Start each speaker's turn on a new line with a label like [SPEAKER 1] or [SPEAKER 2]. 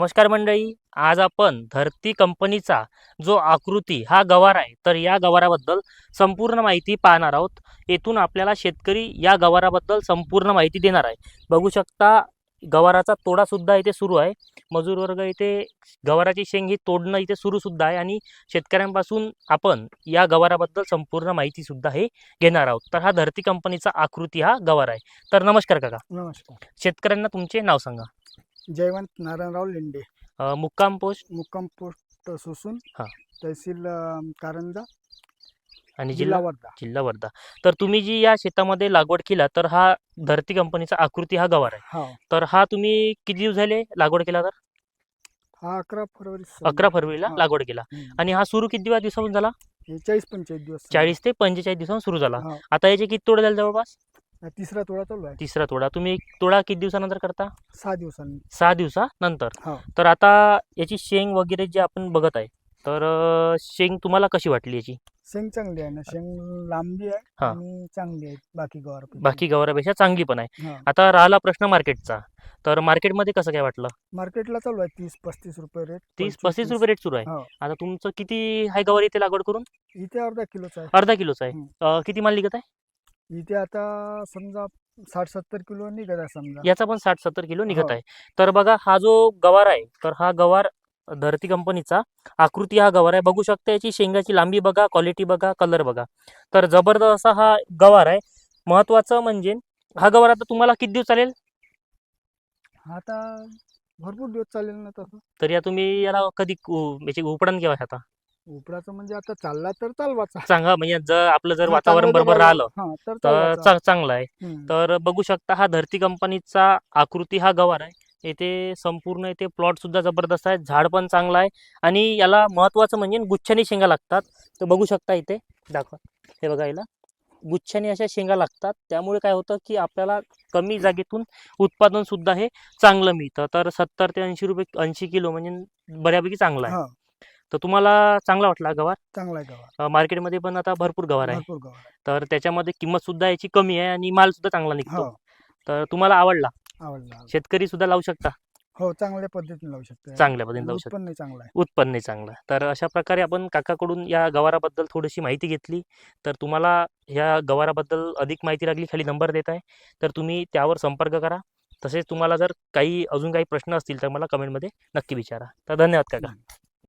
[SPEAKER 1] नमस्कार मंडळी आज आपण धरती कंपनीचा जो आकृती हा गवार आहे तर या गवाराबद्दल संपूर्ण माहिती पाहणार आहोत. येथून आपल्याला शेतकरी या गवाराबद्दल संपूर्ण माहिती देणार आहे. बघू शकता गवाराचा तोडा सुद्धा इथे सुरू आहे. मजूर वर्ग इथे गवाराची शेंग ही तोडणं इथे सुरू सुद्धा आहे आणि शेतकऱ्यांपासून आपण या गवाराबद्दल संपूर्ण माहिती सुद्धा हे घेणार आहोत. तर हा धरती कंपनीचा आकृती हा गवार आहे. तर नमस्कार काका.
[SPEAKER 2] नमस्कार.
[SPEAKER 1] शेतकऱ्यांना तुमचे नाव सांगा.
[SPEAKER 2] जयवंत नारायणराव लेंडे
[SPEAKER 1] अ, मुक्काम पोस्ट
[SPEAKER 2] मुक्काम पोस्ट सुसून
[SPEAKER 1] हा.
[SPEAKER 2] तहसील अं, कारंजा
[SPEAKER 1] आणि
[SPEAKER 2] जिल्हा
[SPEAKER 1] जिल्हा
[SPEAKER 2] वर्धा
[SPEAKER 1] जिल्हा वर्धा तर तुम्ही जी या शेतामध्ये लागवड केला तर हा धरती कंपनीचा आकृती हा गवार आहे
[SPEAKER 2] हा
[SPEAKER 1] तर हा तुम्ही किती दिवस झाले लागवड केला तर
[SPEAKER 2] हा अकरा फरवरी.
[SPEAKER 1] अकरा फरवरीला
[SPEAKER 2] हा.
[SPEAKER 1] लागवड केला
[SPEAKER 2] हम्म.
[SPEAKER 1] आणि हा सुरू किती दिवस दिवसापासून झाला
[SPEAKER 2] हे चाळीस पंचेचाळीस दिवस.
[SPEAKER 1] चाळीस ते पंचेचाळीस दिवसांपासून सुरू झाला
[SPEAKER 2] हा.
[SPEAKER 1] आता याचे किती तोडे झाले जवळपास
[SPEAKER 2] तिसरा तोडा चालू आहे.
[SPEAKER 1] तिसरा तोडा. तुम्ही तोडा किती दिवसानंतर करता?
[SPEAKER 2] सहा दिवसांनी.
[SPEAKER 1] सहा दिवसानंतर.
[SPEAKER 2] हा.
[SPEAKER 1] तर आता याची शेंग वगैरे जे आपण बघत आहे तर अ, शेंग तुम्हाला कशी वाटली याची?
[SPEAKER 2] शेंग चांगली आहे ना. शेंग लांबी आहे
[SPEAKER 1] हा.
[SPEAKER 2] आणि चांगली आहे बाकी गवार
[SPEAKER 1] बाकी गवारापेक्षा चांगली पण आहे. आता राहिला प्रश्न मार्केटचा. तर मार्केटमध्ये कसं काय वाटलं?
[SPEAKER 2] मार्केटला चालू आहे तीस पस्तीस रुपये रेट
[SPEAKER 1] तीस पस्तीस रुपये रेट सुरू आहे.
[SPEAKER 2] हो.
[SPEAKER 1] आता तुमचं किती आहे गवार इथे लागवड करून?
[SPEAKER 2] इथे अर्धा किलोचा आहे.
[SPEAKER 1] अर्धा किलोचा आहे.
[SPEAKER 2] हम्म.
[SPEAKER 1] अं, किती माल निघत आहे?
[SPEAKER 2] इथे आता समजा साठ सत्तर किलो निघत आहे समजा.
[SPEAKER 1] याचा पण साठ सत्तर किलो निघत
[SPEAKER 2] हो.
[SPEAKER 1] आहे. तर बघा हा जो गवार आहे तर हा गवार धरती कंपनीचा आकृती हा गवार आहे. बघू शकता याची शेंगाची लांबी बघा क्वालिटी बघा कलर बघा. तर जबरदस्त असा हा गवार आहे. महत्वाचं म्हणजे हा गवार आता तुम्हाला किती दिवस चालेल?
[SPEAKER 2] आता भरपूर दिवस चालेल ना तसं.
[SPEAKER 1] तर या तुम्ही याला कधी उ- याची उपडण केव्हा आता?
[SPEAKER 2] उपराचं म्हणजे आता चालला तर चालवाचा.
[SPEAKER 1] सांगा म्हणजे जर आपलं जर वातावरण बरोबर राहिलं
[SPEAKER 2] हा तर
[SPEAKER 1] तर
[SPEAKER 2] चालवाचा.
[SPEAKER 1] चा- चांगलं आहे.
[SPEAKER 2] हम्म.
[SPEAKER 1] तर बघू शकता हा धरती कंपनीचा आकृती हा गवार आहे. येथे संपूर्ण इथे प्लॉट सुद्धा जबरदस्त आहे झाड पण चांगलं आहे आणि याला महत्वाचं म्हणजे गुच्छानी शेंगा लागतात. तर बघू शकता इथे दाखवा हे बघा याला. गुच्छानी अशा शेंगा लागतात. त्यामुळे काय होतं की आपल्याला कमी जागेतून उत्पादन सुद्धा हे चांगलं मिळतं. तर सत्तर ते ऐंशी रुपये ऐंशी किलो म्हणजे बऱ्यापैकी चांगलं आहे.
[SPEAKER 2] हा.
[SPEAKER 1] तर तुम्हाला चांगला वाटला गवार?
[SPEAKER 2] चांगला आहे गवार.
[SPEAKER 1] अं, मार्केटमध्ये पण आता भरपूर गवार आहे.
[SPEAKER 2] भरपूर गवार आहे.
[SPEAKER 1] तर त्याच्यामध्ये किंमत सुद्धा याची कमी आहे आणि माल सुद्धा चांगला निघतो.
[SPEAKER 2] हो.
[SPEAKER 1] तर तुम्हाला आवडला?
[SPEAKER 2] आवडला आवडला.
[SPEAKER 1] शेतकरी सुद्धा लावू शकता?
[SPEAKER 2] हो चांगल्या पद्धतीने लावू शकतो.
[SPEAKER 1] चांगल्या पद्धतीने लावू शकता.
[SPEAKER 2] उत्पन्न चांगलं आहे.
[SPEAKER 1] उत्पन्न चांगलं तर अशा प्रकारे आपण काकाकडून या गवाराबद्दल थोडीशी माहिती घेतली. तर तुम्हाला ह्या गवाराबद्दल अधिक माहिती लागली खाली नंबर देत आहे. तर तुम्ही त्यावर संपर्क करा. तसेच तुम्हाला जर काही अजून काही प्रश्न असतील तर मला कमेंटमध्ये नक्की विचारा. तर धन्यवाद काका.